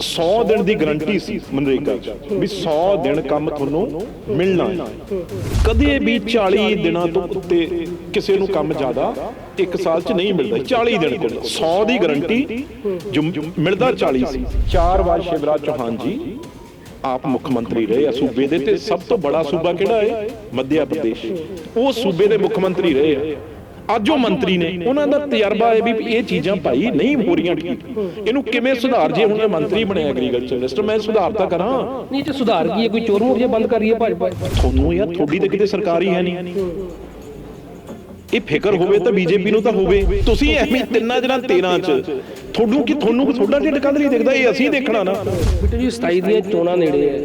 100 ਦਿਨ ਦੀ ਗਾਰੰਟੀ ਸੀ ਮਨਰੇਗਾ 'ਚ, ਵੀ 100 ਦਿਨ ਕੰਮ ਤੁਹਾਨੂੰ ਮਿਲਣਾ ਹੈ। ਕਦੇ ਵੀ 40 ਦਿਨਾਂ ਤੋਂ ਉੱਤੇ ਕਿਸੇ ਨੂੰ ਕੰਮ ਜ਼ਿਆਦਾ ਇੱਕ ਸਾਲ 'ਚ ਨਹੀਂ ਮਿਲਦਾ। 40 ਦਿਨ ਕੋਲ 100 ਦੀ ਗਾਰੰਟੀ ਜੋ ਮਿਲਦਾ 40 ਸੀ। ਚਾਰ ਵਾਰ ਸ਼ਿਵਰਾਜ ਚੌਹਾਨ ਜੀ, ਆਪ ਮੁੱਖ ਮੰਤਰੀ ਰਹੇ ਆ ਸੂਬੇ ਦੇ, ਤੇ ਸਭ ਤੋਂ ਬੜਾ ਸੂਬਾ ਕਿਹੜਾ ਹੈ? ਮੱਧਿਆ ਪ੍ਰਦੇਸ਼। ਉਹ ਸੂਬੇ ਦੇ ਮੁੱਖ ਮੰਤਰੀ ਰਹੇ ਆ। ਅੱਜ ਉਹ ਮੰਤਰੀ ਨੇ ਉਹਨਾਂ ਦਾ ਤਜਰਬਾ ਹੈ ਵੀ ਇਹ ਚੀਜ਼ਾਂ ਭਾਈ ਨਹੀਂ ਹੋ ਰਹੀਆਂ ਠੀਕ ਇਹਨੂੰ ਕਿਵੇਂ ਸੁਧਾਰ ਜੇ ਹੁਣ ਮੈਂ ਮੰਤਰੀ ਬਣਿਆ ਐਗਰੀਕਲਚਰ ਮਿਨਿਸਟਰ ਮੈਂ ਸੁਧਾਰ ਤਾਂ ਕਰਾਂ। ਨਹੀਂ ਤੇ ਸੁਧਾਰ ਕੀ ਹੈ? ਕੋਈ ਚੋਰ ਮੁਰਜੇ ਬੰਦ ਕਰੀਏ ਭਾਜਪਾ? ਤੁਹਾਨੂੰ ਯਾਰ ਤੁਹਾਡੀ ਤਾਂ ਕਿਤੇ ਸਰਕਾਰੀ ਹੈ ਨਹੀਂ। ਇਹ ਫਿਕਰ ਹੋਵੇ ਤਾਂ ਬੀਜੇਪੀ ਨੂੰ ਤਾਂ ਹੋਵੇ। ਤੁਸੀਂ ਐਵੇਂ ਤਿੰਨਾਂ ਜਨਾਂ 13 ਚ। ਤੁਹਾਨੂੰ ਕਿ ਤੁਹਾਨੂੰ ਤੁਹਾਡਾ ਢਿੱਡ ਕਦ ਨਹੀਂ ਦਿਖਦਾ? ਇਹ ਅਸੀਂ ਦੇਖਣਾ ਨਾ। ਬਿੱਟੂ ਜੀ 27 ਦੀਆਂ ਚੋਣਾਂ ਨੇੜੇ ਹੈ।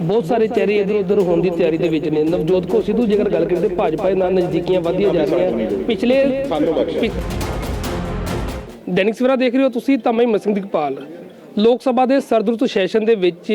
ਬਹੁਤ ਸਾਰੇ ਚਿਹਰੇ ਇਧਰ ਉਧਰ ਹੋਣ ਦੀ ਤਿਆਰੀ ਦੇ ਵਿੱਚ ਨੇ। ਨਵਜੋਤ ਕੋ ਸਿੱਧੂ ਜੇਕਰ ਗੱਲ ਕਰੀਏ ਤੇ ਭਾਜਪਾ ਦੇ ਨਾਲ ਨਜ਼ਦੀਕੀਆਂ ਵਧਦੀਆਂ ਜਾ ਰਹੀਆਂ। ਪਿਛਲੇ ਦੈਨਿਕ ਸਵੇਰਾ ਦੇਖ ਰਹੇ ਹੋ ਤੁਸੀਂ ਤਾਂ ਮੈਂ ਮਸਿੰਘ ਦਿਕਪਾਲ ਲੋਕ ਸਭਾ ਦੇ ਸਰਦਰੁੱਤ ਸੈਸ਼ਨ ਦੇ ਵਿੱਚ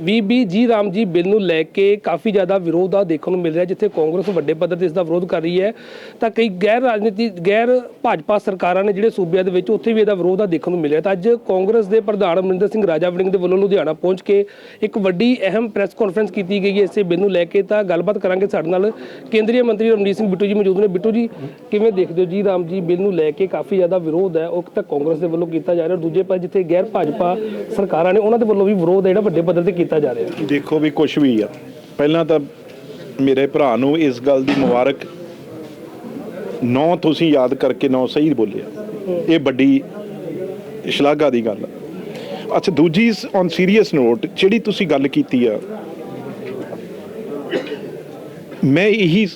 ਵੀਬੀ ਜੀ ਰਾਮ ਜੀ ਬਿੱਲ ਨੂੰ ਲੈ ਕੇ ਕਾਫੀ ਜ਼ਿਆਦਾ ਵਿਰੋਧ ਆ ਦੇਖਣ ਨੂੰ ਮਿਲ ਰਿਹਾ, ਜਿੱਥੇ ਕਾਂਗਰਸ ਵੱਡੇ ਪੱਧਰ ਤੇ ਇਸ ਦਾ ਵਿਰੋਧ ਕਰ ਰਹੀ ਹੈ। ਤਾਂ ਕਈ ਗੈਰ ਰਾਜਨੀਤੀ, ਗੈਰ ਭਾਜਪਾ ਸਰਕਾਰਾਂ ਨੇ ਜਿਹੜੇ ਸੂਬਿਆਂ ਦੇ ਵਿੱਚ ਉੱਥੇ ਵੀ ਇਹਦਾ ਵਿਰੋਧ ਆ ਦੇਖਣ ਨੂੰ ਮਿਲ ਰਿਹਾ ਤਾਂ ਅੱਜ ਕਾਂਗਰਸ ਦੇ ਪ੍ਰਧਾਨ ਅਮਰਿੰਦਰ ਸਿੰਘ ਰਾਜਾ ਵੜਿੰਗ ਦੇ ਵੱਲੋਂ ਲੁਧਿਆਣਾ ਪਹੁੰਚ ਕੇ ਇੱਕ ਵੱਡੀ ਅਹਿਮ ਪ੍ਰੈਸ ਕਾਨਫਰੰਸ ਕੀਤੀ ਗਈ ਹੈ। ਇਸੇ ਬਿੱਲ ਨੂੰ ਲੈ ਕੇ ਤਾਂ ਗੱਲਬਾਤ ਕਰਾਂਗੇ ਸਾਡੇ ਨਾਲ ਕੇਂਦਰੀ ਮੰਤਰੀ ਰਮਨੀਤ ਸਿੰਘ ਬਿੱਟੂ ਜੀ ਮੌਜੂਦ ਨੇ। ਬਿੱਟੂ ਜੀ, ਕਿਵੇਂ ਦੇਖਦੇ ਹੋ ਜੀ ਰਾਮ ਜੀ ਬਿੱਲ ਨੂੰ ਲੈ ਕੇ ਕਾਫੀ ਜ਼ਿਆਦਾ ਵਿਰੋਧ ਹੈ? ਉਹ ਇੱਕ ਤਾਂ ਕਾਂਗਰਸ ਦੇ ਵੱਲੋਂ ਕੀਤਾ ਜਾ ਰਿਹਾ ਦੂਜੇ ਪਾਸੇ ਜਿੱਥੇ ਗੈਰ ਭਾਜਪਾ ਸਰਕਾਰਾਂ ਨੇ, ਉਹਨਾਂ ਦੇ ਵੱਲੋਂ ਵੀ ਵਿਰੋਧ ਹੈ ਜਿਹੜਾ ਵੱਡੇ ਪੱਧਰ ਤੇ ਕੀਤਾ ਜਾ ਰਿਹਾ। ਦੇਖੋ ਵੀ ਕੁਝ ਵੀ ਆ। ਪਹਿਲਾਂ ਤਾਂ ਮੇਰੇ ਭਰਾ ਨੂੰ ਇਸ ਗੱਲ ਦੀ ਮੁਬਾਰਕ ਨੌ ਤੁਸੀਂ ਯਾਦ ਕਰਕੇ ਨੌ ਸਹੀ ਬੋਲਿਆ। ਇਹ ਵੱਡੀ ਸ਼ਲਾਘਾ ਦੀ ਗੱਲ ਆ। ਅੱਛਾ, ਦੂਜੀ ਔਨ ਸੀਰੀਅਸ ਨੋਟ ਜਿਹੜੀ ਤੁਸੀਂ ਗੱਲ ਕੀਤੀ ਆ, ਮੈਂ ਇਹੀ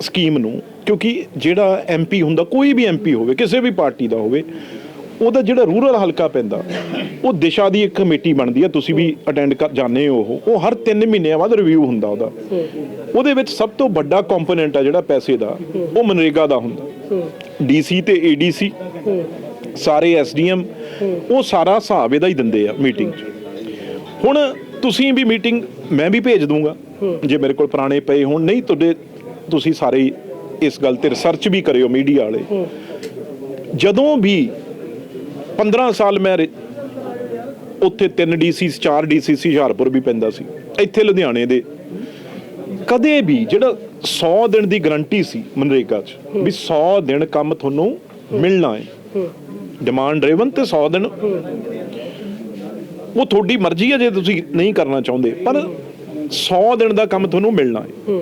ਸਕੀਮ ਨੂੰ, ਕਿਉਂਕਿ ਜਿਹੜਾ ਐਮਪੀ ਹੁੰਦਾ, ਕੋਈ ਵੀ ਐਮਪੀ ਹੋਵੇ, ਕਿਸੇ ਵੀ ਪਾਰਟੀ ਦਾ ਹੋਵੇ ਉਹਦਾ ਜਿਹੜਾ ਰੂਰਲ ਹਲਕਾ ਪੈਂਦਾ, ਉਹ ਦਿਸ਼ਾ ਦੀ ਇੱਕ ਕਮੇਟੀ ਬਣਦੀ ਹੈ, ਤੁਸੀਂ ਵੀ ਅਟੈਂਡ ਕਰ, ਜਾਂਦੇ ਹੋ ਉਹ। ਉਹ ਹਰ 3 ਮਹੀਨਿਆਂ ਬਾਅਦ ਰਿਵਿਊ ਹੁੰਦਾ ਉਹਦਾ। ਉਹਦੇ ਵਿੱਚ ਸਭ ਤੋਂ ਵੱਡਾ ਕੰਪੋਨੈਂਟ ਆ ਜਿਹੜਾ ਪੈਸੇ ਦਾ, ਉਹ ਮਨਰੇਗਾ ਦਾ ਹੁੰਦਾ। ਡੀਸੀ ਤੇ ਏਡੀਸੀ, ਸਾਰੇ ਐਸਡੀਐਮ, ਉਹ ਸਾਰਾ ਹਿਸਾਬ ਇਹਦਾ ਹੀ ਦਿੰਦੇ ਆ ਮੀਟਿੰਗ 'ਚ। ਹੁਣ ਤੁਸੀਂ ਵੀ ਮੀਟਿੰਗ ਮੈਂ ਵੀ ਭੇਜ ਦੂੰਗਾ, ਜੇ ਮੇਰੇ ਕੋਲ ਪੁਰਾਣੇ ਪਏ ਹੋਣ। ਨਹੀਂ, ਤੁਹਾਡੇ, ਤੁਸੀਂ ਸਾਰੇ ਇਸ ਗੱਲ ਤੇ ਰਿਸਰਚ ਵੀ ਕਰਿਓ ਮੀਡੀਆ ਵਾਲੇ। ਜਦੋਂ ਵੀ 15 ਸਾਲ ਮੈਂ ਉੱਥੇ 3 ਡੀਸੀ 4 ਡੀਸੀਸੀ ਹੁਸ਼ਿਆਰਪੁਰ ਵੀ ਪੈਂਦਾ ਸੀ। ਇੱਥੇ ਲੁਧਿਆਣੇ ਦੇ। ਕਦੇ ਵੀ ਜਿਹੜਾ 100 ਦਿਨ ਦੀ ਗਾਰੰਟੀ ਸੀ ਮਨਰੇਗਾ 'ਚ ਵੀ 100 ਦਿਨ ਕੰਮ ਤੁਹਾਨੂੰ ਮਿਲਣਾ ਹੈ ਡਿਮਾਂਡ ਡਰਾਈਵਨ ਤੇ 100 ਦਿਨ। ਉਹ ਤੁਹਾਡੀ ਮਰਜ਼ੀ ਹੈ ਜੇ ਤੁਸੀਂ ਨਹੀਂ ਕਰਨਾ ਚਾਹੁੰਦੇ ਪਰ 100 ਦਿਨ ਦਾ ਕੰਮ ਤੁਹਾਨੂੰ ਮਿਲਣਾ ਹੈ।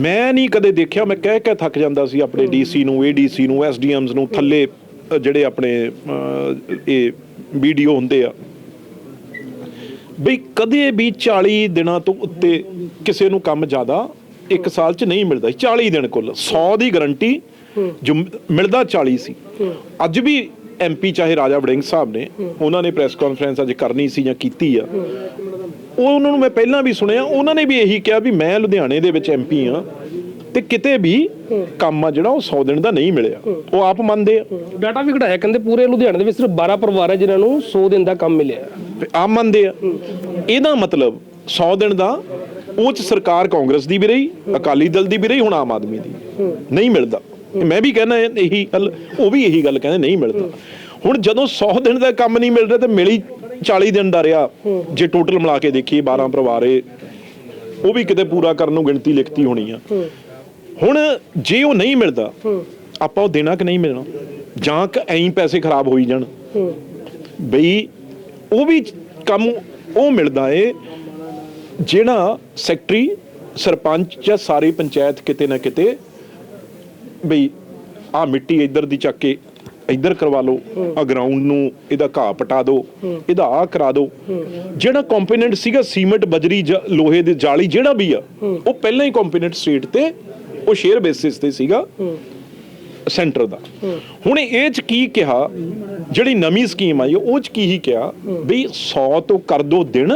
ਮੈਂ ਨਹੀਂ ਕਦੇ ਦੇਖਿਆ ਮੈਂ ਕਹਿ ਕੇ ਥੱਕ ਜਾਂਦਾ ਸੀ ਆਪਣੇ ਡੀਸੀ ਨੂੰ ਏਡੀਸੀ ਨੂੰ ਐਸਡੀਐਮਸ ਨੂੰ ਥੱਲੇ ਜਿਹੜੇ ਆਪਣੇ ਅ, ਇਹ ਵੀਡੀਓ ਹੁੰਦੇ ਆ ਬਈ ਕਦੇ ਵੀ 40 ਦਿਨਾਂ ਤੋਂ ਉੱਤੇ ਕਿਸੇ ਨੂੰ ਕੰਮ ਜ਼ਿਆਦਾ ਇੱਕ ਸਾਲ 'ਚ ਨਹੀਂ ਮਿਲਦਾ 40 ਦਿਨ ਕੁੱਲ 100 ਦੀ ਗਾਰੰਟੀ ਜੋ ਮਿਲਦਾ 40 ਸੀ। ਅੱਜ ਵੀ ਐਮਪੀ ਚਾਹੇ ਰਾਜਾ ਵੜਿੰਗ ਸਾਹਿਬ ਨੇ ਉਹਨਾਂ ਨੇ ਪ੍ਰੈਸ ਕਾਨਫਰੰਸ ਅੱਜ ਕਰਨੀ ਸੀ ਜਾਂ ਕੀਤੀ ਆ। ਉਹ ਉਹਨਾਂ ਨੂੰ ਮੈਂ ਪਹਿਲਾਂ ਵੀ ਸੁਣਿਆ ਉਹਨਾਂ ਨੇ ਵੀ ਇਹੀ ਕਿਹਾ ਵੀ ਮੈਂ ਲੁਧਿਆਣੇ ਦੇ ਵਿੱਚ ਐਮਪੀ ਆ ਤੇ ਕਿਤੇ ਵੀ ਕੰਮ ਆ ਜਿਹੜਾ ਉਹ 100 ਦਿਨ ਦਾ ਨਹੀਂ ਮਿਲਿਆ। ਉਹ ਆਪ ਮੰਨਦੇ ਆ। ਡਾਟਾ ਵੀ ਕਢਾਇਆ ਕਹਿੰਦੇ ਪੂਰੇ ਲੁਧਿਆਣੇ ਦੇ ਵਿੱਚ ਸਿਰਫ 12 ਪਰਿਵਾਰ ਹੈ ਜਿਨ੍ਹਾਂ ਨੂੰ 100 ਦਿਨ ਦਾ ਕੰਮ ਮਿਲਿਆ। ਤੇ ਆਮ ਮੰਨਦੇ ਆ। ਇਹਦਾ ਮਤਲਬ 100 ਦਿਨ ਦਾ ਉਹ ਚ ਸਰਕਾਰ ਕਾਂਗਰਸ ਦੀ ਵੀ ਰਹੀ ਅਕਾਲੀ ਦਲ ਦੀ ਵੀ ਰਹੀ ਹੁਣ ਆਮ ਆਦਮੀ ਦੀ। ਨਹੀਂ ਮਿਲਦਾ। ਮੈਂ ਵੀ ਕਹਿੰਦਾ ਇਹੀ ਗੱਲ ਉਹ ਵੀ ਇਹੀ ਗੱਲ ਕਹਿੰਦੇ ਨਹੀਂ ਮਿਲਦਾ। ਹੁਣ ਜਦੋਂ 100 ਦਿਨ ਦਾ ਕੰਮ ਨਹੀਂ ਮਿਲ ਰਿਹਾ ਤੇ ਮਿਲੀ 40 ਦਿਨ ਦਾ ਰਿਹਾ ਜੇ ਟੋਟਲ ਮਿਲਾ ਕੇ ਦੇਖੀਏ 12 ਪਰਿਵਾਰ ਉਹ ਵੀ ਕਿਤੇ ਪੂਰਾ ਕਰਨ ਨੂੰ ਗਿਣਤੀ ਲਿਖਤੀ ਹੋਣੀ ਆ। ਹੁਣ ਜੇ ਉਹ ਨਹੀਂ ਮਿਲਦਾ ਆਪਾਂ ਉਹ ਦੇਣਾ ਕਿ ਨਹੀਂ ਮਿਲਣਾ? ਜਾਂ ਕਿ ਐਂ ਪੈਸੇ ਖਰਾਬ ਹੋਈ ਜਾਣ? ਬਈ ਉਹ ਵੀ ਕੰਮ ਉਹ ਮਿਲਦਾ ਏ ਜਿਹੜਾ ਸੈਕਟਰੀ ਸਰਪੰਚ ਜਾਂ ਸਾਰੀ ਪੰਚਾਇਤ ਕਿਤੇ ਨਾ ਕਿਤੇ ਬਈ ਆ ਮਿੱਟੀ ਇੱਧਰ ਦੀ ਚੱਕ ਕੇ ਇੱਧਰ ਕਰਵਾ ਲਓ ਆ ਗਰਾਊਂਡ ਨੂੰ ਇਹਦਾ ਘਾਹ ਪਟਾ ਦਿਓ ਇਹਦਾ ਆ ਕਰਾ ਦਿਓ ਜਿਹੜਾ ਕੰਪੋਨੈਂਟ ਸੀਗਾ ਸੀਮੈਂਟ ਬਜਰੀ ਲੋਹੇ ਦੇ ਜਾਲੀ ਜਿਹੜਾ ਵੀ ਆ ਉਹ ਪਹਿਲਾਂ ਹੀ ਕੰਪੋਨੈਂਟ ਸਟੇਟ ਤੇ ਉਹ ਸ਼ੇਅਰ ਬੇਸਿਸ ਤੇ ਸੀਗਾ ਸੈਂਟਰ ਦਾ। ਹੁਣ ਇਹ ਚ ਕੀ ਕਿਹਾ ਜਿਹੜੀ ਨਵੀਂ ਸਕੀਮ ਆਈ ਉਹ ਚ ਕੀ ਹੀ ਕਿਹਾ ਵੀ 100 ਤੋਂ ਕਰ ਦੋ ਦਿਨ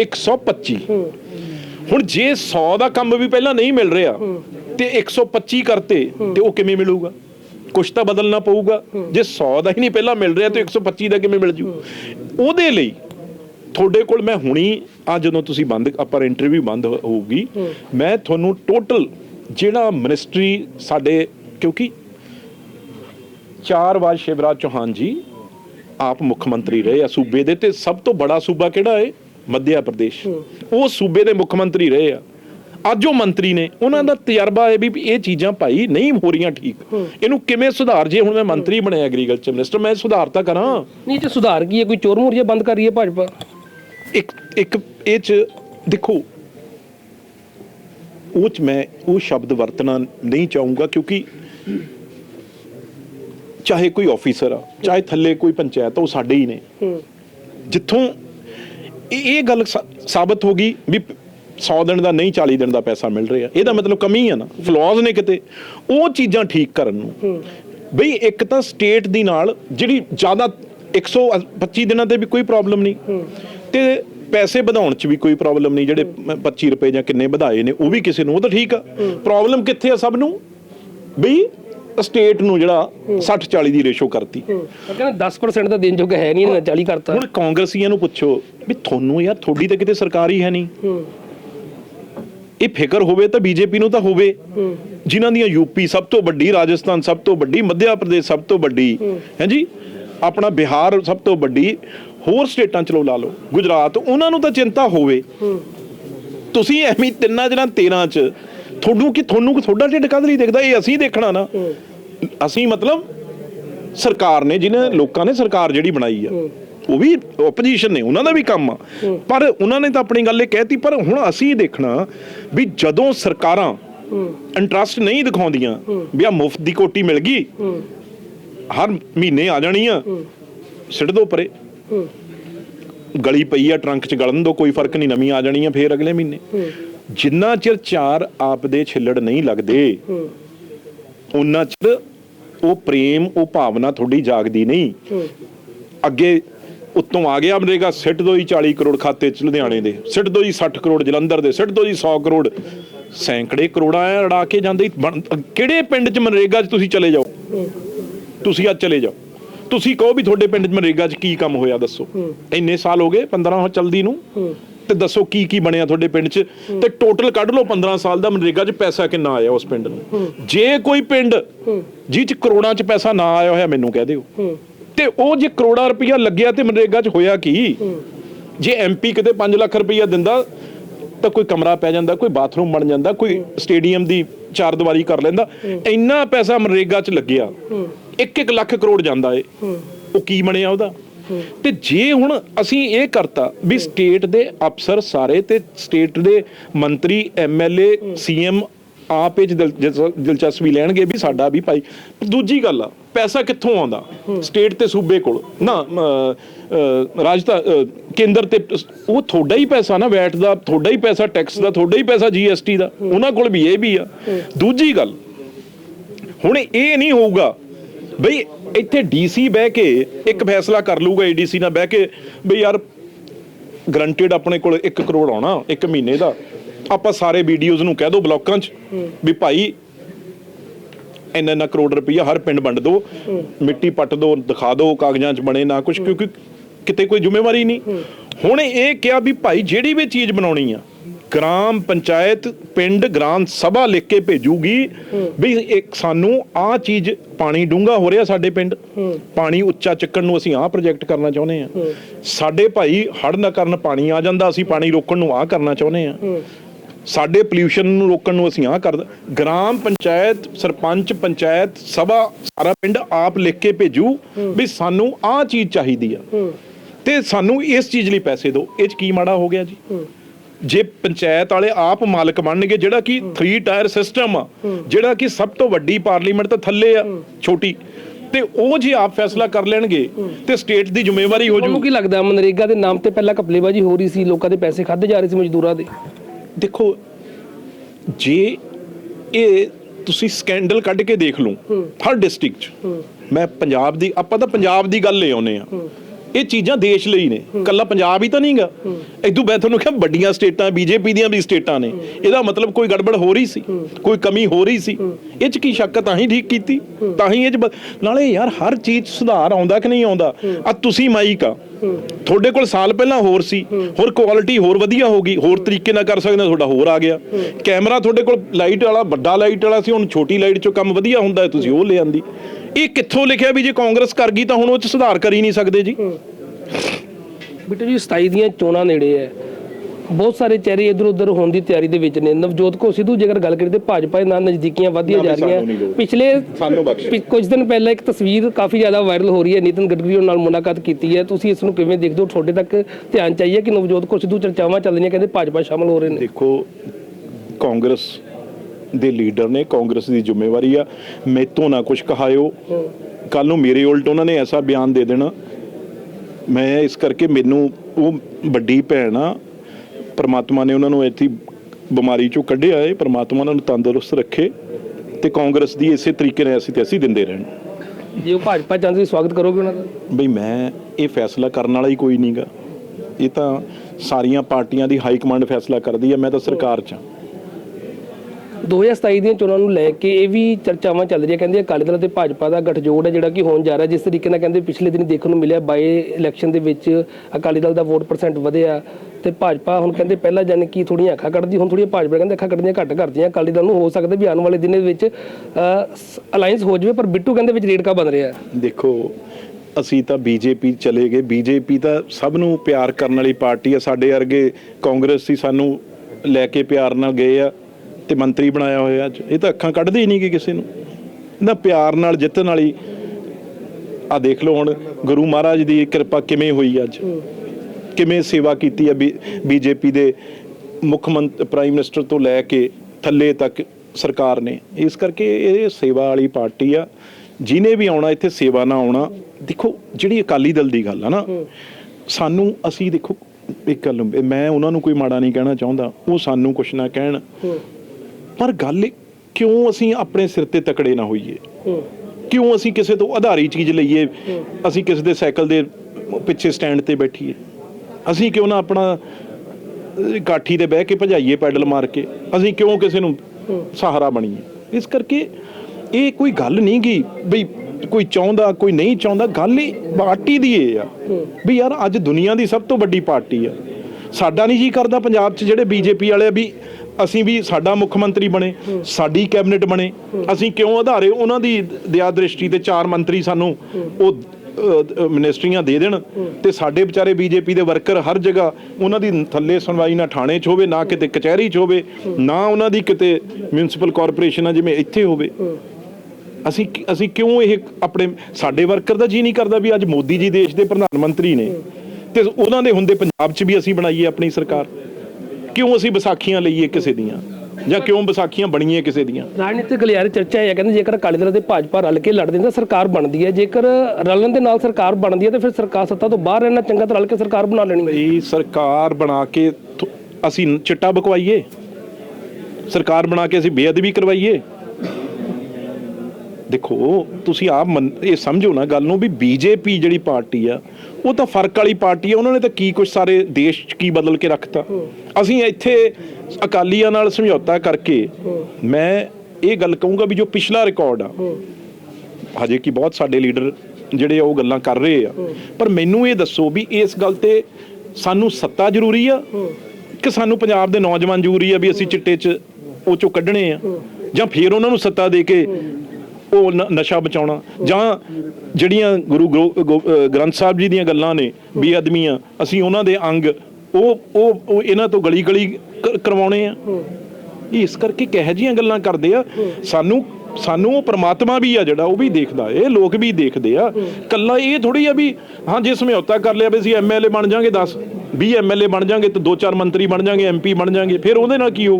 125 ਹੁਣ ਜੇ 100 ਦਾ ਕੰਮ ਵੀ ਪਹਿਲਾਂ ਨਹੀਂ ਮਿਲ ਰਿਹਾ ਤੇ 125 ਕਰਤੇ ਤੇ ਉਹ ਕਿਵੇਂ ਮਿਲੂਗਾ? ਕੁਛ ਤਾਂ ਬਦਲਣਾ ਪਊਗਾ। ਜੇ 100 ਦਾ ਹੀ ਨਹੀਂ ਪਹਿਲਾਂ ਮਿਲ ਰਿਹਾ ਤੇ 125 ਦਾ ਕਿਵੇਂ ਮਿਲ ਜੂ? ਉਹਦੇ ਲਈ ਤੁਹਾਡੇ ਕੋਲ ਮੈਂ ਹੁਣੀ ਆ ਜਦੋਂ ਤੁਸੀਂ ਬੰਦ ਆਪਾਂ ਇੰਟਰਵਿਊ ਬੰਦ ਹੋਊਗੀ ਮੈਂ ਤੁਹਾਨੂੰ ਟੋਟਲ ਜਿਹੜਾ ਮਿਨਿਸਟਰੀ ਸਾਡੇ ਕਿਉਂਕਿ ਚਾਰ ਵਾਰ ਸ਼ਿਵਰਾਜ ਚੌਹਾਨ ਜੀ ਆਪ ਮੁੱਖ ਮੰਤਰੀ ਰਹੇ ਆ ਸੂਬੇ ਦੇ ਤੇ ਸਭ ਤੋਂ ਬੜਾ ਸੂਬਾ ਕਿਹੜਾ ਹੈ ਮੱਧ ਪ੍ਰਦੇਸ਼। ਉਹ ਸੂਬੇ ਦੇ ਮੁੱਖ ਮੰਤਰੀ ਰਹੇ ਆ। ਅੱਜ ਉਹ ਮੰਤਰੀ ਨੇ ਉਹਨਾਂ ਦਾ ਤਜਰਬਾ ਹੈ ਵੀ ਇਹ ਚੀਜ਼ਾਂ ਭਾਈ ਨਹੀਂ ਹੋ ਰਹੀਆਂ ਠੀਕ। ਇਹਨੂੰ ਕਿਵੇਂ ਸੁਧਾਰ ਜੇ ਹੁਣ ਮੈਂ ਮੰਤਰੀ ਬਣਿਆ ਐਗਰੀਕਲਚਰ ਮਿਨਿਸਟਰ ਮੈਂ ਸੁਧਾਰ ਤਾਂ ਕਰਾਂ। ਨਹੀਂ 'ਚ ਸੁਧਾਰ ਕੀ ਹੈ ਕੋਈ ਚੋਰ ਮੁਰਜੇ ਬੰਦ ਕਰ ਰਹੀ ਹੈ ਭਾਜਪਾ? ਇੱਕ ਇੱਕ ਇਹ ਚ ਦੇਖੋ ਉਹ ਚ ਮੈਂ ਉਹ ਸ਼ਬਦ ਵਰਤਣਾ ਨਹੀਂ ਚਾਹੂੰਗਾ ਕਿਉਂਕਿ ਚਾਹੇ ਕੋਈ ਆਫੀਸਰ ਆ ਚਾਹੇ ਥੱਲੇ ਕੋਈ ਪੰਚਾਇਤ ਆ, ਉਹ ਸਾਡੇ ਹੀ ਨੇ। ਜਿੱਥੋਂ ਇਹ ਇਹ ਗੱਲ ਸਾਬਤ ਹੋ ਗਈ ਵੀ 100 ਦਿਨ ਦਾ ਨਹੀਂ 40 ਦਿਨ ਦਾ ਪੈਸਾ ਮਿਲ ਰਿਹਾ। ਇਹਦਾ ਮਤਲਬ ਕਮੀ ਆ ਨਾ ਫਲॉज ਨੇ ਕਿਤੇ। ਉਹ ਚੀਜ਼ਾਂ ਠੀਕ ਕਰਨ ਨੂੰ। ਬਈ ਇੱਕ ਤਾਂ ਸਟੇਟ ਦੀ ਨਾਲ ਜਿਹੜੀ ਜ਼ਿਆਦਾ 125 ਦਿਨਾਂ ਤੇ ਵੀ ਕੋਈ ਪ੍ਰੋਬਲਮ ਨਹੀਂ। ਤੇ ਪੈਸੇ ਵਧਾਉਣ ਚ ਵੀ ਕੋਈ ਪ੍ਰੋਬਲਮ ਨਹੀਂ ਜਿਹੜੇ 25 ਰੁਪਏ ਜਾਂ ਕਿੰਨੇ ਵਧਾਏ ਨੇ ਉਹ ਵੀ ਕਿਸੇ ਨੂੰ ਉਹ ਤਾਂ ਠੀਕ ਆ। ਪ੍ਰੋਬਲਮ ਕਿੱਥੇ ਆ ਸਭ ਨੂੰ? ਬਈ ਸਟੇਟ ਨੂੰ ਜਿਹੜਾ 60 40 ਦੀ ਰੇਸ਼ੋ ਕਰਤੀ। ਕਹਿੰਦਾ 10% ਦਾ ਦੇਣ ਜੋਗਾ ਹੈ ਨਹੀਂ ਇਹਨਾਂ 40 ਕਰਤਾ। ਹੁਣ ਕਾਂਗਰਸੀਆਂ ਨੂੰ ਪੁੱਛੋ ਵੀ ਤੁਹਾਨੂੰ ਯਾਰ ਤੁਹਾਡੀ ਤਾਂ ਕਿਤੇ ਸਰਕਾਰ ਹੀ ਹੈ ਨਹੀਂ। ਇਹ ਫਿਕਰ ਹੋਵੇ ਤਾਂ ਬੀਜੇਪੀ ਨੂੰ ਤਾਂ ਹੋਵੇ। ਜਿਨ੍ਹਾਂ ਦੀਆਂ ਯੂਪੀ ਸਭ ਤੋਂ ਵੱਡੀ ਰਾਜਸਥਾਨ ਸਭ ਤੋਂ ਵੱਡੀ ਮੱਧ ਪ੍ਰਦੇਸ਼ ਸਭ ਤੋਂ ਵੱਡੀ ਹੈ ਜੀ? ਆਪਣਾ ਬਿਹਾਰ ਸਭ ਤੋਂ ਵੱਡੀ ਹੋਰ ਸਟੇਟਾਂ ਚ ਲਓ ਲਾ ਲਓ ਗੁਜਰਾਤ ਉਹਨਾਂ ਨੂੰ ਤਾਂ ਚਿੰਤਾ ਹੋਵੇ। ਤੁਸੀਂ ਐਵੇਂ ਤਿੰਨਾਂ ਜਿਹੜਾ 13 ਚ ਤੁਹਾਨੂੰ ਕਿ ਤੁਹਾਨੂੰ ਕਿ ਤੁਹਾਡਾ ਢਿੱਡ ਕਦ ਨਹੀਂ ਦਿਖਦਾ ਇਹ ਅਸੀਂ ਦੇਖਣਾ ਨਾ। ਅਸੀਂ ਮਤਲਬ ਸਰਕਾਰ ਨੇ ਜਿਹਨੇ ਲੋਕਾਂ ਨੇ ਸਰਕਾਰ ਜਿਹੜੀ ਬਣਾਈ ਆ ਉਹ ਵੀ ਆਪੋਜੀਸ਼ਨ ਨੇ ਉਹਨਾਂ ਦਾ ਵੀ ਕੰਮ ਆ। ਪਰ ਉਹਨਾਂ ਨੇ ਤਾਂ ਆਪਣੀ ਗੱਲ ਇਹ ਕਹਿਤੀ ਪਰ ਹੁਣ ਅਸੀਂ ਦੇਖਣਾ ਵੀ ਜਦੋਂ ਸਰਕਾਰਾਂ ਇੰਟਰਸਟ ਨਹੀਂ ਦਿਖਾਉਂਦੀਆਂ ਵੀ ਆ ਮੁਫਤ ਦੀ ਕੋਟੀ ਮਿਲ ਗਈ ਹਰ ਮਹੀਨੇ ਆ ਜਾਣੀ ਆ ਸਿੱਟ ਦੋ ਪਰੇ। ਗਲੀ ਪਈ ਆ ਟਰੰਕ ਚ ਗਲਣ ਦੋ, ਕੋਈ ਫ਼ਰਕ ਨਹੀਂ, ਨਵੀਂ ਆ ਜਾਣੀ ਆ ਫੇਰ ਅਗਲੇ ਮਹੀਨੇ। ਜਿੰਨਾ ਚਿਰ ਚਾਰ ਆਪ ਦੇ ਛਿੱਲੜ ਨਹੀਂ ਲੱਗਦੇ ਉਹਨਾਂ ਚਿਰ ਉਹ ਪ੍ਰੇਮ, ਉਹ ਭਾਵਨਾ ਤੁਹਾਡੀ ਜਾਗਦੀ ਨਹੀਂ। ਅੱਗੇ ਉੱਤੋਂ ਆ ਗਿਆ ਅਮਰੀਕਾ ਸਿੱਟ ਦੋ ਜੀ 40 ਕਰੋੜ ਖਾਤੇ ਚ ਲੁਧਿਆਣੇ ਦੇ, ਸਿੱਟ ਦੋ ਜੀ 60 ਕਰੋੜ ਜਲੰਧਰ ਦੇ, ਸਿੱਟ ਦੋ ਜੀ 100 ਕਰੋੜ। ਸੈਂਕੜੇ ਕਰੋੜਾਂ ਐ ਅੜਾ ਕੇ ਜਾਂਦੇ ਕਿਹੜੇ ਪਿੰਡ ਚ ਮਨਰੇਗਾ ਚ ਤੁਸੀਂ ਚਲੇ ਜਾਓ? ਤੁਸੀਂ ਅੱਜ ਚਲੇ ਜਾਓ। ਤੁਸੀਂ ਕਹੋ ਵੀ ਤੁਹਾਡੇ ਪਿੰਡ ਚ ਮਨਰੇਗਾ ਚ ਕੀ ਕੰਮ ਹੋਇਆ ਦੱਸੋ। ਇੰਨੇ ਸਾਲ ਹੋ ਗਏ 15 ਚਲਦੀ ਨੂੰ। ਤੇ ਦੱਸੋ ਕੀ ਕੀ ਬਣਿਆ ਤੁਹਾਡੇ ਪਿੰਡ ਚ। ਤੇ ਟੋਟਲ ਕੱਢ ਲਓ 15 ਸਾਲ ਦਾ ਮਨਰੇਗਾ ਚ ਪੈਸਾ ਕਿੰਨਾ ਆਇਆ ਉਸ ਪਿੰਡ ਨੂੰ। ਜੇ ਕੋਈ ਪਿੰਡ ਜਿਹ ਚ ਕਰੋੜਾਂ ਚ ਪੈਸਾ ਨਾ ਆਇਆ ਹੋਇਆ ਮੈਨੂੰ ਕਹਿ ਦਿਓ। ਤੇ ਉਹ ਜੇ ਕਰੋੜਾ ਰੁਪਇਆ ਲੱਗਿਆ ਤੇ ਮਨਰੇਗਾ ਚ ਹੋਇਆ ਕੀ? ਜੇ ਐਮਪੀ ਕਿਤੇ 5 ਲੱਖ ਰੁਪਇਆ ਦਿੰਦਾ ਤਾਂ ਕੋਈ ਕਮਰਾ ਪੈ ਜਾਂਦਾ ਕੋਈ ਬਾਥਰੂਮ ਬਣ ਜਾਂਦਾ ਕੋਈ ਸਟੇਡੀਅਮ ਦੀ ਚਾਰ ਦੀਵਾਰੀ ਕਰ ਲੈਂਦਾ। ਇੰਨਾ ਪੈਸਾ ਮਨਰੇਗਾ ਚ ਲੱਗਿਆ। 1-1 ਲੱਖ ਕਰੋੜ ਜਾਂਦਾ ਏ। ਉਹ ਕੀ ਬਣਿਆ ਉਹਦਾ? ਤੇ ਜੇ ਹੁਣ ਅਸੀਂ ਇਹ ਕਰਤਾ ਵੀ ਸਟੇਟ ਦੇ ਅਫਸਰ ਸਾਰੇ ਤੇ ਸਟੇਟ ਦੇ ਮੰਤਰੀ ਐਮਐਲਏ ਸੀਐਮ ਆਪ ਇਹ ਦਿਲਚਸਪੀ ਲੈਣਗੇ ਵੀ ਸਾਡਾ ਵੀ ਭਾਈ। ਦੂਜੀ ਗੱਲ ਆ ਪੈਸਾ ਕਿੱਥੋਂ ਆਉਂਦਾ? ਸਟੇਟ ਤੇ ਸੂਬੇ ਕੋਲ। ਨਾ ਰਾਜਤਾ ਕੇਂਦਰ ਤੇ ਉਹ ਤੁਹਾਡਾ ਹੀ ਪੈਸਾ ਨਾ ਵੈਟ ਦਾ ਤੁਹਾਡਾ ਹੀ ਪੈਸਾ ਟੈਕਸ ਦਾ ਤੁਹਾਡਾ ਹੀ ਪੈਸਾ ਜੀਐਸਟੀ ਦਾ। ਉਹਨਾਂ ਕੋਲ ਵੀ ਇਹ ਵੀ ਆ। ਦੂਜੀ ਗੱਲ ਹੁਣ ਇਹ ਨਹੀਂ ਹੋਊਗਾ ਬਈ ਇੱਥੇ ਡੀਸੀ ਬਹਿ ਕੇ ਇੱਕ ਫੈਸਲਾ ਕਰ ਲੂਗਾ ਏਡੀਸੀ ਨਾਲ ਬਹਿ ਕੇ ਬਈ ਯਾਰ ਗਰੰਟਡ ਆਪਣੇ ਕੋਲ 1 ਕਰੋੜ ਆਉਣਾ ਇੱਕ ਮਹੀਨੇ ਦਾ। ਆਪਾਂ ਸਾਰੇ ਵੀਡੀਓਜ਼ ਨੂੰ ਕਹਿ ਦੋ ਬਲੌਕਾਂ 'ਚ ਵੀ ਭਾਈ ਇੰਨਾ ਇੰਨਾ ਕਰੋੜ ਰੁਪਈਆ ਹਰ ਪਿੰਡ ਵੰਡ ਦਿਓ ਮਿੱਟੀ ਪੱਟ ਦਿਓ ਦਿਖਾ ਦਿਓ ਕਾਗਜ਼ਾਂ 'ਚ ਬਣੇ ਨਾ ਕੁਝ ਕਿਉਂਕਿ ਕਿਤੇ ਕੋਈ ਜ਼ਿੰਮੇਵਾਰੀ ਨਹੀਂ। ਹੁਣ ਇਹ ਕਿਹਾ ਵੀ ਭਾਈ ਜਿਹੜੀ ਵੀ ਚੀਜ਼ ਬਣਾਉਣੀ ਆ ਗ੍ਰਾਮ ਪੰਚਾਇਤ ਪਿੰਡ ਗ੍ਰਾਮ ਸਭਾ ਲਿਖ ਕੇ ਭੇਜੂਗੀ ਵੀ ਇੱਕ ਸਾਨੂੰ ਆਹ ਚੀਜ਼ ਪਾਣੀ ਡੂੰਘਾ ਹੋ ਰਿਹਾ ਸਾਡੇ ਪਿੰਡ। ਪਾਣੀ ਉੱਚਾ ਚੱਕਣ ਨੂੰ ਅਸੀਂ ਆਹ ਪ੍ਰੋਜੈਕਟ ਕਰਨਾ ਚਾਹੁੰਦੇ ਆ ਸਾਡੇ ਭਾਈ ਹੜ੍ਹ ਨਾ ਕਰਨ ਪਾਣੀ ਆ ਜਾਂਦਾ ਅਸੀਂ ਪਾਣੀ ਰੋਕਣ ਨੂੰ ਆਹ ਕਰਨਾ ਚਾਹੁੰਦੇ ਆ ਸਾਡੇ ਪੋਲਿਊਸ਼ਨ ਨੂੰ ਰੋਕਣ ਨੂੰ ਅਸੀਂ ਆਹ ਕਰਦਾ ਗ੍ਰਾਮ ਪੰਚਾਇਤ ਸਰਪੰਚ ਪੰਚਾਇਤ ਸਭਾ ਸਾਰਾ ਪਿੰਡ ਆਪ ਲਿਖ ਕੇ ਭੇਜੂ ਵੀ ਸਾਨੂੰ ਆਹ ਚੀਜ਼ ਚਾਹੀਦੀ ਆ। ਤੇ ਸਾਨੂੰ ਇਸ ਚੀਜ਼ ਲਈ ਪੈਸੇ ਦਿਓ। ਇਹ ਚ ਕੀ ਮਾੜਾ ਹੋ ਗਿਆ ਜੀ? ਜੇ ਪੰਚਾਇਤ ਵਾਲੇ ਆਪ ਮਾਲਕ ਬਣਨਗੇ ਜਿਹੜਾ ਕਿ 3 ਟਾਇਰ ਸਿਸਟਮ ਆ ਜਿਹੜਾ ਕਿ ਸਭ ਤੋਂ ਵੱਡੀ ਪਾਰਲੀਮੈਂਟ ਤੋਂ ਥੱਲੇ ਆ ਛੋਟੀ। ਤੇ ਉਹ ਜੇ ਆਪ ਫੈਸਲਾ ਕਰ ਲੈਣਗੇ ਤੇ ਸਟੇਟ ਦੀ ਜ਼ਿੰਮੇਵਾਰੀ ਹੋ ਤੁਹਾਨੂੰ ਜੂ ਕੀ ਲੱਗਦਾ ਮਨਰੇਗਾ ਦੇ ਨਾਮ ਤੇ ਪਹਿਲਾਂ ਘਪਲੇਬਾਜ਼ੀ ਹੋ ਰਹੀ ਸੀ ਲੋਕਾਂ ਦੇ ਪੈਸੇ ਖਾਦੇ ਜਾ ਰਹੇ ਸੀ ਮਜ਼ਦੂਰਾਂ ਦੇ? ਦੇਖੋ ਜੇ ਇਹ ਤੁਸੀਂ ਸਕੈਂਡਲ ਕੱਢ ਕੇ ਦੇਖ ਲਓ ਹਰ ਡਿਸਟ੍ਰਿਕਟ ਚ। ਮੈਂ ਪੰਜਾਬ ਦੀ ਆਪਾਂ ਤਾਂ ਪੰਜਾਬ ਦੀ ਗੱਲ ਲੈ ਆਉਨੇ ਆ ਇਹ ਚੀਜ਼ਾਂ ਦੇਸ਼ ਲਈ ਨੇ। ਕੱਲਾ ਪੰਜਾਬ ਹੀ ਤਾਂ ਨਹੀਂਗਾ। ਇਦੋਂ ਮੈਂ ਤੁਹਾਨੂੰ ਕਿਹਾ ਵੱਡੀਆਂ ਸਟੇਟਾਂ ਬੀਜੇਪੀ ਦੀਆਂ ਵੀ ਸਟੇਟਾਂ ਨੇ। ਇਹਦਾ ਮਤਲਬ ਕੋਈ ਗੜਬੜ ਹੋ ਰਹੀ ਸੀ। ਕੋਈ ਕਮੀ ਹੋ ਰਹੀ ਸੀ। ਇਹ ਚ ਕੀ ਸ਼ੱਕ ਤਾਂ ਹੀ ਠੀਕ ਕੀਤੀ। ਤਾਂ ਹੀ ਇਹ ਨਾਲੇ ਯਾਰ ਹਰ ਚੀਜ਼ ਸੁਧਾਰ ਆਉਂਦਾ ਕਿ ਨਹੀਂ ਆਉਂਦਾ? ਆ ਤੁਸੀਂ ਮਾਈਕ ਆ। ਤੁਹਾਡੇ ਕੋਲ ਸਾਲ ਪਹਿਲਾਂ ਹੋਰ ਸੀ, ਹੋਰ ਕੁਆਲਿਟੀ ਹੋਰ ਵਧੀਆ ਹੋ ਗਈ, ਹੋਰ ਤਰੀਕੇ ਨਾਲ ਕਰ ਸਕਦੇ ਤੁਹਾਡਾ ਹੋਰ ਆ ਗਿਆ। ਕੈਮਰਾ ਤੁਹਾਡੇ ਕੋਲ ਲਾਈਟ ਵਾਲਾ, ਵੱਡਾ ਲਾਈਟ ਵਾਲਾ ਸੀ, ਹੁਣ ਛੋਟੀ ਲਾਈਟ ਚੋਂ ਕੰਮ ਵਧੀਆ ਹੁੰਦਾ ਤੁਸੀਂ ਉਹ ਲੈ ਆਂਦੀ। ਇਹ ਕਿੱਥੋਂ ਲਿਖਿਆ ਵੀ ਜੇ ਕਾਂਗਰਸ ਕਰ ਗਈ ਤਾਂ ਹੁਣ ਉਹ ਚ ਸੁਧਾਰ ਕਰ ਹੀ ਨਹੀਂ ਸਕਦੇ ਜੀ? ਬਿੱਟੂ ਜੀ 27 ਦੀਆਂ ਚੋਣਾਂ ਨੇੜੇ ਹੈ। ਬਹੁਤ ਸਾਰੇ ਚਿਹਰੇ ਇਧਰ ਉਧਰ ਹੋਣ ਦੀ ਤਿਆਰੀ ਦੇ ਵਿੱਚ ਨੇ। ਨਵਜੋਤ ਕੋ ਸਿੱਧੂ ਜੇਕਰ ਗੱਲ ਕਰੀਏ ਤੇ ਭਾਜਪਾ ਦੇ ਨਾਲ ਨਜ਼ਦੀਕੀਆਂ ਵਧਦੀਆਂ ਨਾ ਜਾ ਰਹੀਆਂ। ਪਿਛਲੇ ਕੁਝ ਦਿਨ ਪਹਿਲਾਂ ਇੱਕ ਤਸਵੀਰ ਕਾਫੀ ਜ਼ਿਆਦਾ ਵਾਇਰਲ ਹੋ ਰਹੀ ਹੈ। ਨਿਤਨ ਗਡਕਰੀ ਨਾਲ ਮੁਲਾਕਾਤ ਕੀਤੀ ਹੈ। ਤੁਸੀਂ ਇਸ ਨੂੰ ਕਿਵੇਂ ਦੇਖਦੇ ਹੋ? ਤੁਹਾਡੇ ਤੱਕ ਧਿਆਨ ਚਾਹੀਏ ਕਿ ਨਵਜੋਤ ਕੋ ਸਿੱਧੂ ਚਰਚਾਵਾਂ ਚੱਲ ਰਹੀਆਂ ਕਹਿੰਦੇ ਭਾਜਪਾ ਸ਼ਾਮਲ ਹੋ ਰਹੇ ਨੇ? ਦੇਖੋ ਕਾਂਗਰਸ ਦੇ ਲੀਡਰ ਨੇ ਕਾਂਗਰਸ ਦੀ ਜ਼ਿੰਮੇਵਾਰੀ ਆ। ਮੈਤੋਂ ਨਾ ਕੁਝ ਕਹਾਇਓ। ਕੱਲ ਨੂੰ ਮੇਰੇ ਉਲਟ ਉਹਨਾਂ ਨੇ ਐਸਾ ਬਿਆਨ ਦੇ ਦੇਣਾ। ਮੈਂ ਇਸ ਕਰਕੇ ਮੈਨੂੰ ਉਹ ਵੱਡੀ ਭੈਣ ਆ ਪ੍ਰਮਾਤਮਾ ਨੇ ਉਹਨਾਂ ਨੂੰ ਇੱਥੇ ਬਿਮਾਰੀ ਚੋਂ ਕੱਢਿਆ ਹੈ ਪ੍ਰਮਾਤਮਾ ਉਹਨਾਂ ਨੂੰ ਤੰਦਰੁਸਤ ਰੱਖੇ ਤੇ ਕਾਂਗਰਸ ਦੀ ਇਸੇ ਤਰੀਕੇ ਨਾਲ ਅਸੀਂ ਤੇ ਅਸੀਂ ਦਿੰਦੇ ਰਹਿਣ। ਜੇ ਉਹ ਭਾਜਪਾ ਚਾਹੁੰਦੇ ਸਵਾਗਤ ਕਰੋਗੇ ਉਹਨਾਂ ਦਾ? ਬਈ ਮੈਂ ਇਹ ਫੈਸਲਾ ਕਰਨ ਵਾਲਾ ਹੀ ਕੋਈ ਨਹੀਂਗਾ ਇਹ ਤਾਂ ਸਾਰੀਆਂ ਪਾਰਟੀਆਂ ਦੀ ਹਾਈ ਕਮਾਂਡ ਫੈਸਲਾ ਕਰਦੀ ਹੈ ਮੈਂ ਤਾਂ ਸਰਕਾਰ 'ਚ ਹਾਂ 2027 ਦੀਆਂ ਚੋਣਾਂ ਨੂੰ ਲੈ ਕੇ ਇਹ ਵੀ ਚਰਚਾਵਾਂ ਚੱਲ ਰਹੀਆਂ ਕਹਿੰਦੇ ਅਕਾਲੀ ਦਲ ਤੇ ਭਾਜਪਾ ਦਾ ਗੱਠਜੋੜ ਹੈ ਜਿਹੜਾ ਕਿ ਹੋਣ ਜਾ ਰਿਹਾ ਜਿਸ ਤਰੀਕੇ ਨਾਲ ਕਹਿੰਦੇ ਪਿਛਲੇ ਦਿਨ ਦੇਖਣ ਨੂੰ ਮਿਲਿਆ ਬਾਈ ਇਲੈਕਸ਼ਨ ਦੇ ਵਿੱਚ ਅਕਾਲੀ ਦਲ ਦਾ ਵੋਟ ਪਰਸੈਂਟ ਵਧਿਆ। ਤੇ ਭਾਜਪਾ ਹੁਣ ਕਹਿੰਦੇ ਪਹਿਲਾਂ ਜਾਨ ਕਿ ਥੋੜੀਆਂ ਅੱਖਾਂ ਕੱਢਦੀ, ਹੁਣ ਥੋੜੀਆਂ ਭਾਜਪਾ ਕਹਿੰਦੇ ਅੱਖਾਂ ਕੱਢਦੀਆਂ ਘੱਟ ਕਰਦੀਆਂ, ਅਕਾਲੀ ਦਲ ਨੂੰ ਹੋ ਸਕਦਾ ਵੀ ਆਉਣ ਵਾਲੇ ਦਿਨਾਂ ਵਿੱਚ ਅਲਾਈਅੰਸ ਹੋ ਜਾਵੇ, ਪਰ ਬਿੱਟੂ ਕਹਿੰਦੇ ਵਿੱਚ ਰੇੜਕਾ ਬਣ ਰਿਹਾ। ਦੇਖੋ, ਅਸੀਂ ਤਾਂ ਬੀਜੇਪੀ ਚਲੇ ਗਏ। ਬੀਜੇਪੀ ਤਾਂ ਸਭ ਨੂੰ ਪਿਆਰ ਕਰਨ ਵਾਲੀ ਪਾਰਟੀ ਆ। ਸਾਡੇ ਵਰਗੇ ਕਾਂਗਰਸ ਸੀ ਸਾਨੂੰ ਲੈ ਕੇ ਪਿਆਰ ਨਾਲ ਗਏ ਆ ਤੇ ਮੰਤਰੀ ਬਣਾਇਆ ਹੋਇਆ ਅੱਜ। ਇਹ ਤਾਂ ਅੱਖਾਂ ਕੱਢਦੇ ਹੀ ਨਹੀਂ ਗੇ ਕਿਸੇ ਨੂੰ। ਨਾ ਪਿਆਰ ਨਾਲ, ਜਿੱਤਣ ਵਾਲੀ ਆ ਦੇਖ ਲਓ ਹੁਣ, ਗੁਰੂ ਮਹਾਰਾਜ ਦੀ ਕਿਰਪਾ ਕਿਵੇਂ ਹੋਈ ਅੱਜ। ਕਿਵੇਂ ਸੇਵਾ ਕੀਤੀ ਹੈ ਬੀਜੇਪੀ ਦੇ ਮੁੱਖ ਮੰਤਰੀ ਪ੍ਰਾਈਮ ਮਿਨਿਸਟਰ ਤੋਂ ਲੈ ਕੇ ਥੱਲੇ ਤੱਕ ਸਰਕਾਰ ਨੇ? ਇਸ ਕਰਕੇ ਇਹ ਸੇਵਾ ਵਾਲੀ ਪਾਰਟੀ ਆ। ਜਿਹਨੇ ਵੀ ਆਉਣਾ ਇੱਥੇ ਸੇਵਾ ਨਾ ਆਉਣਾ ਦੇਖੋ ਜਿਹੜੀ ਅਕਾਲੀ ਦਲ ਦੀ ਗੱਲ ਆ ਨਾ ਸਾਨੂੰ ਅਸੀਂ ਦੇਖੋ ਇੱਕ ਗੱਲ ਮੈਂ ਉਹਨਾਂ ਨੂੰ ਕੋਈ ਮਾੜਾ ਨਹੀਂ ਕਹਿਣਾ ਚਾਹੁੰਦਾ ਉਹ ਸਾਨੂੰ ਕੁਛ ਨਾ ਕਹਿਣ। ਪਰ ਗੱਲ ਕਿਉਂ ਅਸੀਂ ਆਪਣੇ ਸਿਰ ਤੇ ਤਕੜੇ ਨਾ ਹੋਈਏ? ਕਿਉਂ ਅਸੀਂ ਕਿਸੇ ਤੋਂ ਆਧਾਰੀ ਚੀਜ਼ ਲਈਏ? ਅਸੀਂ ਕਿਸੇ ਦੇ ਸਾਈਕਲ ਦੇ ਪਿੱਛੇ ਸਟੈਂਡ ਤੇ ਬੈਠੀਏ। ਅਸੀਂ ਕਿਉਂ ਨਾ ਆਪਣਾ ਕਾਠੀ ਤੇ ਬਹਿ ਕੇ ਭਜਾਈਏ ਪੈਡਲ ਮਾਰ ਕੇ? ਅਸੀਂ ਕਿਉਂ ਕਿਸੇ ਨੂੰ ਸਹਾਰਾ ਬਣੀਏ? ਇਸ ਕਰਕੇ ਇਹ ਕੋਈ ਗੱਲ ਨਹੀਂ ਗੀ ਬਈ ਕੋਈ ਚਾਹੁੰਦਾ, ਕੋਈ ਨਹੀਂ ਚਾਹੁੰਦਾ। ਗੱਲ ਇਹ ਪਾਰਟੀ ਦੀ ਇਹ ਆ ਵੀ ਯਾਰ, ਅੱਜ ਦੁਨੀਆ ਦੀ ਸਭ ਤੋਂ ਵੱਡੀ ਪਾਰਟੀ ਆ। ਸਾਡਾ ਨਹੀਂ ਜੀ ਕਰਦਾ ਪੰਜਾਬ 'ਚ ਜਿਹੜੇ ਬੀਜੇਪੀ ਵਾਲੇ ਆ ਵੀ ਅਸੀਂ ਵੀ ਸਾਡਾ ਮੁੱਖ ਮੰਤਰੀ ਬਣੇ, ਸਾਡੀ ਕੈਬਨਿਟ ਬਣੇ। ਅਸੀਂ ਕਿਉਂ ਆਧਾਰੇ ਉਹਨਾਂ ਦੀ ਦਇਆ ਦ੍ਰਿਸ਼ਟੀ ਤੇ ਚਾਰ ਮੰਤਰੀ ਸਾਨੂੰ ਉਹ ਮਿਨਿਸਟਰੀਆਂ ਦੇ ਦੇਣ ਤੇ ਸਾਡੇ ਵਿਚਾਰੇ ਬੀਜੇਪੀ ਦੇ ਵਰਕਰ ਹਰ ਜਗ੍ਹਾ ਉਹਨਾਂ ਦੀ ਥੱਲੇ ਸੁਣਵਾਈ ਨਾ ਥਾਣੇ 'ਚ ਹੋਵੇ, ਨਾ ਕਿਤੇ ਕਚਹਿਰੀ 'ਚ ਹੋਵੇ, ਨਾ ਉਹਨਾਂ ਦੀ ਕਿਤੇ ਮਿਊਨਿਸਪਲ ਕਾਰਪੋਰੇਸ਼ਨ ਆ, ਜਿਵੇਂ ਇੱਥੇ ਹੋਵੇ। ਅਸੀਂ ਅਸੀਂ ਕਿਉਂ ਇਹ ਆਪਣੇ, ਸਾਡੇ ਵਰਕਰ ਦਾ ਜੀ ਨਹੀਂ ਕਰਦਾ ਵੀ ਅੱਜ ਮੋਦੀ ਜੀ ਦੇਸ਼ ਦੇ ਪ੍ਰਧਾਨ ਮੰਤਰੀ ਨੇ ਤੇ ਉਹਨਾਂ ਦੇ ਹੁੰਦੇ ਪੰਜਾਬ 'ਚ ਵੀ ਅਸੀਂ ਬਣਾਈਏ ਆਪਣੀ ਸਰਕਾਰ। ਕਿਉਂ ਅਸੀਂ ਵਿਸਾਖੀਆਂ ਲਈਏ ਕਿਸੇ ਦੀਆਂ? ਜਾਂ ਕਿਉਂ ਵਿਸਾਖੀਆਂ ਬਣੀਏ ਕਿਸੇ ਦੀਆਂ? ਰਾਜਨੀਤਿਕ ਗਲਿਆਰੇ ਚਰਚਾ ਇਹ ਕਹਿੰਦੇ ਜੇਕਰ ਅਕਾਲੀ ਦਲ ਤੇ ਭਾਜਪਾ ਰਲ ਕੇ ਲੜਦੇ ਨੇ ਤਾਂ ਸਰਕਾਰ ਬਣਦੀ ਹੈ। ਜੇਕਰ ਰਲਣ ਦੇ ਨਾਲ ਸਰਕਾਰ ਬਣਦੀ ਹੈ ਤਾਂ ਫਿਰ ਸਰਕਾਰ ਸੱਤਾ ਤੋਂ ਬਾਹਰ ਰਹਿਣਾ ਚੰਗਾ ਤਾਂ ਰਲ ਕੇ ਸਰਕਾਰ ਬਣਾ ਲੈਣੀ ਹੈ। ਇਹ ਸਰਕਾਰ ਬਣਾ ਕੇ ਅਸੀਂ ਚਿੱਟਾ ਬਕਵਾਈਏ। ਸਰਕਾਰ ਬਣਾ ਕੇ ਅਸੀਂ ਬੇਅਦਬੀ ਕਰਵਾਈਏ। ਦੇਖੋ ਤੁਸੀਂ ਆਪ ਇਹ ਸਮਝੋ ਨਾ ਗੱਲ ਨੂੰ ਵੀ ਬੀਜੇਪੀ ਜਿਹੜੀ ਪਾਰਟੀ ਆ ਉਹ ਤਾਂ ਫ਼ਰਕ ਵਾਲੀ ਪਾਰਟੀ ਆ ਉਹਨਾਂ ਨੇ ਤਾਂ ਕੀ ਕੁਝ ਸਾਰੇ ਦੇਸ਼ 'ਚ ਕੀ ਬਦਲ ਕੇ ਰੱਖਤਾ। ਅਸੀਂ ਇੱਥੇ ਅਕਾਲੀਆਂ ਨਾਲ ਸਮਝੌਤਾ ਕਰਕੇ ਮੈਂ ਇਹ ਗੱਲ ਕਹੂੰਗਾ ਵੀ ਜੋ ਪਿਛਲਾ ਰਿਕਾਰਡ ਆ ਹਜੇ ਕੀ ਬਹੁਤ ਸਾਡੇ ਲੀਡਰ ਜਿਹੜੇ ਉਹ ਗੱਲਾਂ ਕਰ ਰਹੇ ਆ। ਪਰ ਮੈਨੂੰ ਇਹ ਦੱਸੋ ਵੀ ਇਸ ਗੱਲ ਤੇ ਸਾਨੂੰ ਸੱਤਾ ਜ਼ਰੂਰੀ ਆ ਕਿ ਸਾਨੂੰ ਪੰਜਾਬ ਦੇ ਨੌਜਵਾਨ ਜ਼ਰੂਰੀ ਆ ਵੀ ਅਸੀਂ ਚਿੱਟੇ 'ਚ ਉਹ ਚੋਂ ਕੱਢਣੇ ਆ ਜਾਂ ਫਿਰ ਉਹਨਾਂ ਨੂੰ ਸੱਤਾ ਦੇ ਕੇ ਉਹ ਨਸ਼ਾ ਬਚਾਉਣਾ। ਜਾਂ ਜਿਹੜੀਆਂ ਗੁਰੂ ਗ੍ਰੰਥ ਸਾਹਿਬ ਜੀ ਦੀਆਂ ਗੱਲਾਂ ਨੇ ਬੇਅਦਮੀਆਂ ਅਸੀਂ ਉਹਨਾਂ ਦੇ ਅੰਗ ਉਹ ਉਹ ਇਹਨਾਂ ਤੋਂ ਗਲੀ ਗਲੀ ਕਰਵਾਉਣੇ ਆ। ਇਸ ਕਰਕੇ ਕਿਹੋ ਜਿਹੀਆਂ ਗੱਲਾਂ ਕਰਦੇ ਆ। ਸਾਨੂੰ ਸਾਨੂੰ ਉਹ ਪ੍ਰਮਾਤਮਾ ਵੀ ਆ ਜਿਹੜਾ ਉਹ ਵੀ ਦੇਖਦਾ ਇਹ ਲੋਕ ਵੀ ਦੇਖਦੇ ਆ। ਕੱਲਾ ਇਹ ਥੋੜੀ ਆ ਵੀ ਹਾਂ ਜੇ ਸਮਝੌਤਾ ਕਰ ਲਿਆ ਵੀ ਅਸੀਂ ਐਮਐਲਏ ਬਣ ਜਾਾਂਗੇ 10 20 ਐਮਐਲਏ ਬਣ ਜਾਾਂਗੇ ਤੇ ਦੋ ਚਾਰ ਮੰਤਰੀ ਬਣ ਜਾਾਂਗੇ ਐਮਪੀ ਬਣ ਜਾਾਂਗੇ ਫਿਰ ਉਹਦੇ ਨਾਲ ਕੀ ਹੋ।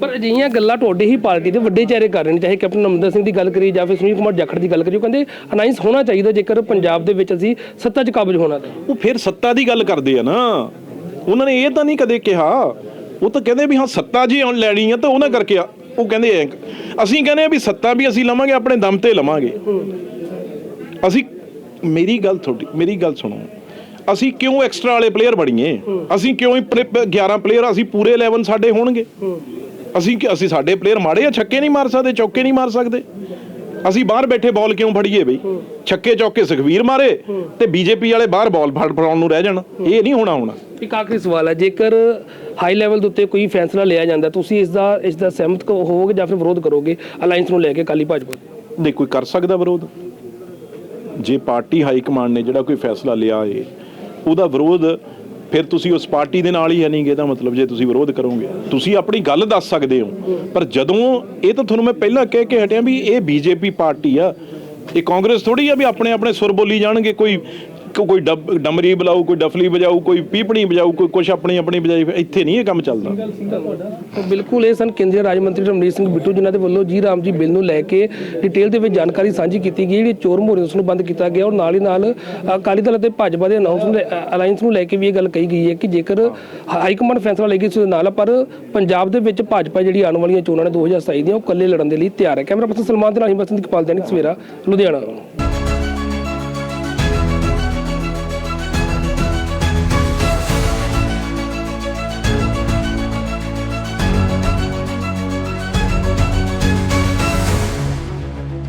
ਪਰ ਅਜਿਹੀਆਂ ਗੱਲਾਂ ਤੁਹਾਡੇ ਹੀ ਪਾਰਟੀ ਦੇ ਵੱਡੇ ਚਿਹਰੇ ਕਰ ਰਹੇ ਨੇ ਚਾਹੇ ਕੈਪਟਨ ਅਮਰਿੰਦਰ ਸਿੰਘ ਦੀ ਗੱਲ ਕਰੀ ਜਾਂ ਫਿਰ ਸੁਨੀਲ ਕੁਮਾਰ ਜਾਖੜ ਦੀ ਗੱਲ ਕਰੀ ਉਹ ਕਹਿੰਦੇ ਅਨਾਇੰਸ ਹੋਣਾ ਚਾਹੀਦਾ ਜੇਕਰ ਪੰਜਾਬ ਦੇ ਵਿੱਚ ਅਸੀਂ ਸੱਤਾ 'ਚ ਕਾਬਜ ਹੋਣਾ ਤਾਂ। ਉਹ ਫਿਰ ਸੱਤਾ ਦੀ ਗੱਲ ਕਰਦੇ ਆ ਨਾ। ਉਹਨਾਂ ਨੇ ਇਹ ਤਾਂ ਨਹੀਂ ਕਦੇ ਕਿਹਾ ਉਹ ਤਾਂ ਕਹਿੰਦੇ ਵੀ ਹਾਂ ਸੱਤਾ ਜੀ ਹੁਣ ਲੈਣੀ ਆ ਤਾਂ ਉਹਨਾਂ ਕਰਕੇ ਆ। ਉਹ ਕਹਿੰਦੇ ਐ, ਅਸੀਂ ਕਹਿੰਦੇ ਆ ਵੀ ਸੱਤਾ ਵੀ ਅਸੀਂ ਲਵਾਂਗੇ, ਆਪਣੇ ਦਮ ਤੇ ਲਵਾਂਗੇ। ਅਸੀਂ, ਮੇਰੀ ਗੱਲ ਤੁਹਾਡੀ, ਮੇਰੀ ਗੱਲ ਸੁਣੋ। ਅਸੀਂ ਕਿਉਂ ਐਕਸਟਰਾ ਵਾਲੇ ਪਲੇਅਰ ਬਣੀਏ? ਅਸੀਂ ਕਿਉਂ ਹੀ ਪਲੇ- ਪ- 11 ਪਲੇਅਰ ਅਸੀਂ ਪੂਰੇ 11 ਸਾਡੇ ਹੋਣਗੇ? ਅਸੀਂ ਕਿ- ਅਸੀਂ ਸਾਡੇ ਪਲੇਅਰ ਮਾੜੇ ਆ, ਛੱਕੇ ਨਹੀਂ ਮਾਰ ਸਕਦੇ, ਚੌਕੇ ਨਹੀਂ ਮਾਰ ਸਕਦੇ। ਅਸੀਂ ਬਾਹਰ ਬੈਠੇ ਬਾਲ ਕਿਉਂ ਫੜੀਏ ਬਈ? ਛੱਕੇ, ਚੌਕੇ ਸੁਖਵੀਰ ਮਾਰੇ ਤੇ ਬੀਜੇਪੀ ਵਾਲੇ ਬਾਹਰ ਬਾਲ ਫੜ, ਫੜਾਉਣ ਨੂੰ ਰਹਿ ਜਾਣ। ਇਹ ਨਹੀਂ ਹੋਣਾ ਹੋਣਾ। ਇੱਕ ਆਖਰੀ ਸਵਾਲ ਹੈ, ਜੇਕਰ ਹਾਈ ਲੈਵਲ ਦੇ ਉੱਤੇ ਕੋਈ ਫੈਸਲਾ ਲਿਆ ਜਾਂਦਾ, ਤੁਸੀਂ ਇਸ ਦਾ ਇਸ ਦਾ ਸਹਿਮਤ ਹੋਵੋਗੇ ਜਾਂ ਫਿਰ ਵਿਰੋਧ ਕਰੋਗੇ ਅਲਾਈਅੰਸ ਨੂੰ ਲੈ ਕੇ ਕਾਲੀ ਭਾਜਪਾ ਦੇ? ਕੋਈ ਕਰ ਸਕਦਾ ਵਿਰੋਧ ਜੇ ਪਾਰਟੀ ਹਾਈ ਕਮਾਂਡ ਨੇ ਜਿਹੜਾ ਕੋਈ ਫੈਸਲਾ ਲਿਆ ਏ, ਉਹਦਾ ਵਿਰੋਧ ਫਿਰ ਤੁਸੀਂ ਉਸ ਪਾਰਟੀ ਦੇ ਨਾਲ ਹੀ ਹੈ ਨਹੀਂਗੇ ਇਹਦਾ ਮਤਲਬ ਜੇ ਤੁਸੀਂ ਵਿਰੋਧ ਕਰੋਗੇ ਤੁਸੀਂ ਆਪਣੀ ਗੱਲ ਦੱਸ ਸਕਦੇ ਹੋ, ਪਰ ਜਦੋਂ ਇਹ ਤਾਂ ਤੁਹਾਨੂੰ ਮੈਂ ਪਹਿਲਾਂ ਕਹਿ ਕੇ ਹਟਿਆ ਵੀ ਇਹ ਬੀਜੇਪੀ ਪਾਰਟੀ ਆ, ਇਹ ਕਾਂਗਰਸ ਥੋੜੀ ਆ ਵੀ ਆਪਣੇ ਆਪਣੇ ਸੁਰ ਬੋਲੀ ਜਾਣਗੇ, ਕੋਈ ਕੋਈ ਡਮਰੀ ਬਲਾਊ ਕੋਈ ਡਫਲੀ ਵਜਾਊ ਕੋਈ ਪੀਪਣੀ ਵਜਾਊ ਕੋਈ ਕੁਛ ਆਪਣੀ ਆਪਣੀ ਵਜਾਈ ਇੱਥੇ ਨਹੀਂ ਇਹ ਕੰਮ ਚੱਲਦਾ। ਬਿਲਕੁਲ ਇਹ ਸਨ ਕੇਂਦਰੀ ਰਾਜ ਮੰਤਰੀ ਰਮਨੀਤ ਸਿੰਘ ਬਿੱਟੂ ਜਿਨ੍ਹਾਂ ਦੇ ਵੱਲੋਂ ਜੀ ਰਾਮ ਜੀ ਬਿੱਲ ਨੂੰ ਲੈ ਕੇ ਡਿਟੇਲ ਦੇ ਵਿੱਚ ਜਾਣਕਾਰੀ ਸਾਂਝੀ ਕੀਤੀ ਗਈ, ਜਿਹੜੀ ਚੋਰ ਮੋਰੀ ਉਸ ਨੂੰ ਬੰਦ ਕੀਤਾ ਗਿਆ। ਔਰ ਨਾਲ ਹੀ ਨਾਲ ਅਕਾਲੀ ਦਲ ਅਤੇ ਭਾਜਪਾ ਦੇ ਅਨਾਉਂਸਮੈਂਟ ਅਲਾਈਅੰਸ ਨੂੰ ਲੈ ਕੇ ਵੀ ਇਹ ਗੱਲ ਕਹੀ ਗਈ ਹੈ ਕਿ ਜੇਕਰ ਹਾਈ ਕਮਾਂਡ ਫੈਸਲਾ ਲਏਗੀ ਉਸ ਨਾਲ, ਪਰ ਪੰਜਾਬ ਦੇ ਵਿੱਚ ਭਾਜਪਾ ਜਿਹੜੀ ਆਉਣ ਵਾਲੀਆਂ ਚੋਣਾਂ ਨੇ 2027 ਦੀਆਂ, ਉਹ ਇਕੱਲੇ ਲੜਨ ਦੇ ਲਈ ਤਿਆਰ ਹੈ। ਕੈਮਰਾ ਪਰਸਨ ਸਲਮਾਨ ਦੇ ਨਾਲ ਹੀ ਬਸੰਤ ਕਪਾਲ ਦੈਨਿਕ ਸਵੇਰਾ, ਲੁਧਿਆਣਾ।